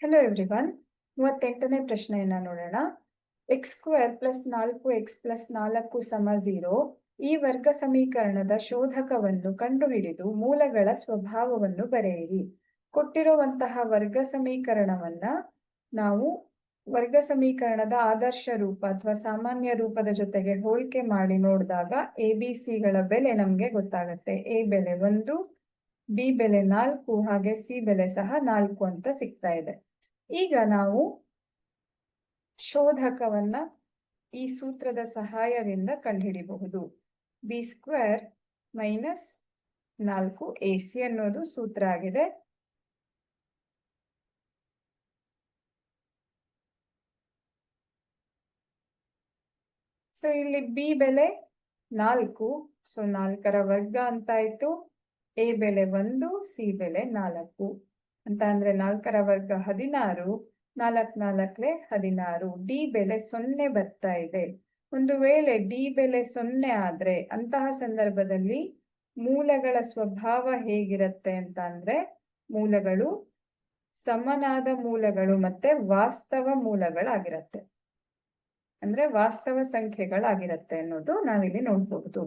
Hello everyone ಮೂವತ್ತೆಂಟನೇ ಪ್ರಶ್ನೆಯನ್ನ ನೋಡೋಣ. ಎಕ್ಸ್ ಸ್ಕ್ವೇರ್ ಪ್ಲಸ್ ನಾಲ್ಕು ಎಕ್ಸ್ ಪ್ಲಸ್ ನಾಲ್ಕು ಸಮ ಝೀರೋ ಈ ವರ್ಗ ಸಮೀಕರಣದ ಶೋಧಕವನ್ನು ಕಂಡುಹಿಡಿದು ಮೂಲಗಳ ಸ್ವಭಾವವನ್ನು ಬರೆಯಿರಿ. ಕೊಟ್ಟಿರುವಂತಹ ವರ್ಗ ಸಮೀಕರಣವನ್ನ ನಾವು ವರ್ಗ ಸಮೀಕರಣದ ಆದರ್ಶ ರೂಪ ಅಥವಾ ಸಾಮಾನ್ಯ ರೂಪದ ಜೊತೆಗೆ ಹೋಲಿಕೆ ಮಾಡಿ ನೋಡಿದಾಗ ಎ ಬಿ ಸಿಗಳ ಬೆಲೆ ನಮಗೆ ಗೊತ್ತಾಗುತ್ತೆ. ಎ ಬೆಲೆ ಒಂದು ಬಿ ಬೆಲೆ ನಾಲ್ಕು, ಹಾಗೆ ಸಿ ಬೆಲೆ ಸಹ ನಾಲ್ಕು ಅಂತ ಸಿಗ್ತಾ ಇದೆ. ಈಗ ನಾವು ಶೋಧಕವನ್ನ ಈ ಸೂತ್ರದ ಸಹಾಯದಿಂದ ಕಂಡುಹಿಡಿಬಹುದು ಬಿ ಸ್ಕ್ವೇರ್ ಮೈನಸ್ ನಾಲ್ಕು ಎ ಸಿ ಅನ್ನೋದು ಸೂತ್ರ ಆಗಿದೆ. ಸೊ ಇಲ್ಲಿ ಬಿ ಬೆಲೆ ನಾಲ್ಕು. ಸೊ ನಾಲ್ಕರ ವರ್ಗ ಅಂತಾಯ್ತು ಎ ಬೆಲೆ ಒಂದು ಸಿ ಬೆಲೆ ನಾಲ್ಕು. ಅಂತ ಅಂದ್ರೆ ನಾಲ್ಕರ ವರ್ಗ ಹದಿನಾರು, ನಾಲ್ಕ್ ನಾಲ್ಕಲೆ ಹದಿನಾರು, ಡಿ ಬೆಲೆ ಸೊನ್ನೆ ಬರ್ತಾ ಇದೆ. ಒಂದು ವೇಳೆ ಡಿ ಬೆಲೆ ಸೊನ್ನೆ ಆದ್ರೆ ಅಂತಹ ಸಂದರ್ಭದಲ್ಲಿ ಮೂಲಗಳ ಸ್ವಭಾವ ಹೇಗಿರುತ್ತೆ ಅಂತ ಅಂದ್ರೆ ಮೂಲಗಳು ಸಮನಾದ ಮೂಲಗಳು ಮತ್ತೆ ವಾಸ್ತವ ಮೂಲಗಳಾಗಿರತ್ತೆ. ಅಂದ್ರೆ ವಾಸ್ತವ ಸಂಖ್ಯೆಗಳಾಗಿರತ್ತೆ ಅನ್ನೋದು ನಾವಿಲ್ಲಿ ನೋಡ್ಬಹುದು